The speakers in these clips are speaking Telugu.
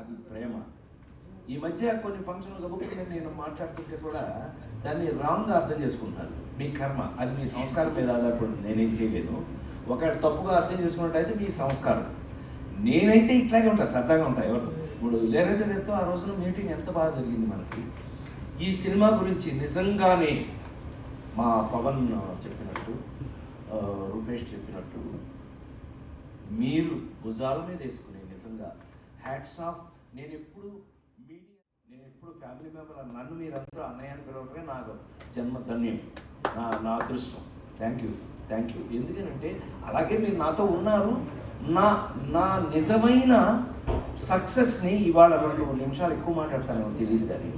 అది ప్రేమ. ఈ మధ్య కొన్ని ఫంక్షన్లు గబుక్కుని నేను మాట్లాడుతుంటే కూడా దాన్ని రాంగ్గా అర్థం చేసుకుంటున్నాను మీ కర్మ అది మీ సంస్కారం మీద ఆధారపడి నేనేం చేయలేను. ఒకవేళ తప్పుగా అర్థం చేసుకున్నట్టయితే మీ సంస్కారం. నేనైతే ఇట్లాగే ఉంటాను సరదాగా ఉంటాయి ఎవరు. ఇప్పుడు ఇళయరాజా గారితో ఆ రోజున మీటింగ్ ఎంత బాగా జరిగింది మనకి. ఈ సినిమా గురించి నిజంగానే మా పవన్ చెప్పినట్టు రూపేష్ చెప్పినట్టు మీరు భుజాల మీద వేసుకునే నిజంగా హ్యాట్స్ ఆఫ్ నేను ఎప్పుడు మీడియా నేను ఎప్పుడు ఫ్యామిలీ మెంబర్ నన్ను మీరందరూ అన్నయ్య అని పిలవడమే నాకు జన్మధన్యం. నా నా అదృష్టం. థ్యాంక్ యూ థ్యాంక్ యూ ఎందుకనంటే అలాగే మీరు నాతో ఉన్నారు. నా నా నిజమైన సక్సెస్ని ఇవాళ రెండు నిమిషాలు ఎక్కువ మాట్లాడతానేమో తెలియదు కానీ.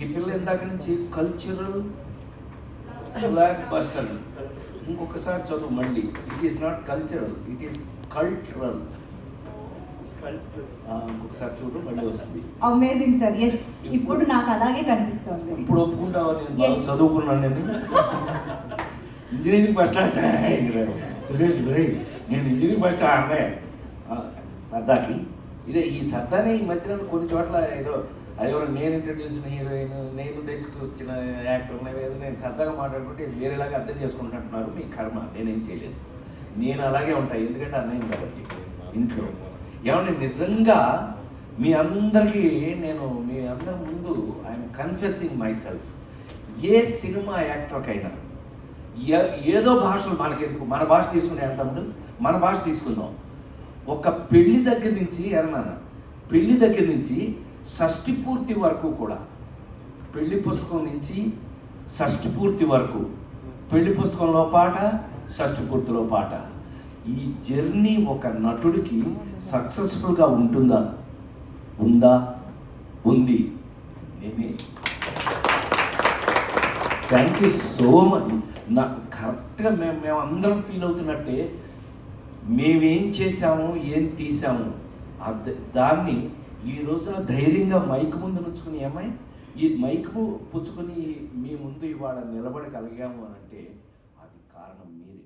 ఈ పిల్ల ఇందాక నుంచి కల్చరల్ బ్లాక్ బస్టర్ ఇంకొకసారి చదువు మళ్ళీ. It is not cultural it is cultural ఇంకొకసారి చూడు మళ్ళీ వస్తుంది. అమేజింగ్ సార్ ఎస్ ఇప్పుడు నాకు అలాగే కనిపిస్తుంది. ఇప్పుడు ఒప్పుకుంటావా నేను. చదువుకున్నాను నేను. ఇంజనీరింగ్ ఫస్ట్ క్లాస్ సురేష్ గురి. నేను ఇంజనీరింగ్ ఫస్ట్ ఆ, సరదాకి. ఇదే ఈ సరదానే ఈ మధ్యన కొన్ని చోట్ల ఏదో అదేవరో నేను ఇంట్రడ్యూస్ హీరోయిన్ నేను తెచ్చుకొచ్చిన యాక్టర్ ఏదో నేను సరదాగా మాట్లాడుకుంటే వేరేలాగా అర్థం చేసుకుంటున్నారు మీ కర్మ. నేనేం చేయలేదు. నేను అలాగే ఉంటాను ఎందుకంటే అన్నయ్య కాబట్టి ఇంట్లో. ఏమంటే నిజంగా మీ అందరికీ నేను మీ అందరి ముందు ఐఎమ్ కన్ఫెసింగ్ మై సెల్ఫ్ ఏ సినిమా యాక్టర్కైనా ఏ- ఏదో భాషలు మనకెందుకు? మన భాష తీసుకునే తమ్ముడు మన భాష తీసుకుందాం. ఒక పెళ్ళి దగ్గర నుంచి అన్నాను పెళ్ళి దగ్గర నుంచి షష్ఠి పూర్తి వరకు కూడా పెళ్ళి పుస్తకం నుంచి షష్ఠి పూర్తి వరకు పెళ్ళి పుస్తకంలో పాట షష్ఠి పూర్తిలో పాట. ఈ జర్నీ ఒక నటుడికి సక్సెస్ఫుల్గా ఉంటుందా? ఉందా? ఉంది. నేనే. థ్యాంక్ యూ సో మచ్ నా కరెక్ట్గా మేము మేము అందరం ఫీల్ అవుతున్నట్టే మేమేం చేశాము ఏం తీసాము దాన్ని ఈ రోజున ధైర్యంగా మైక్ ముందు నుంచుకుని ఏమై ఈ మైక్ పుచ్చుకుని పుచ్చుకొని మీ ముందు ఇవాళ నిలబడగలిగాము అని అంటే అది కారణం మీరే.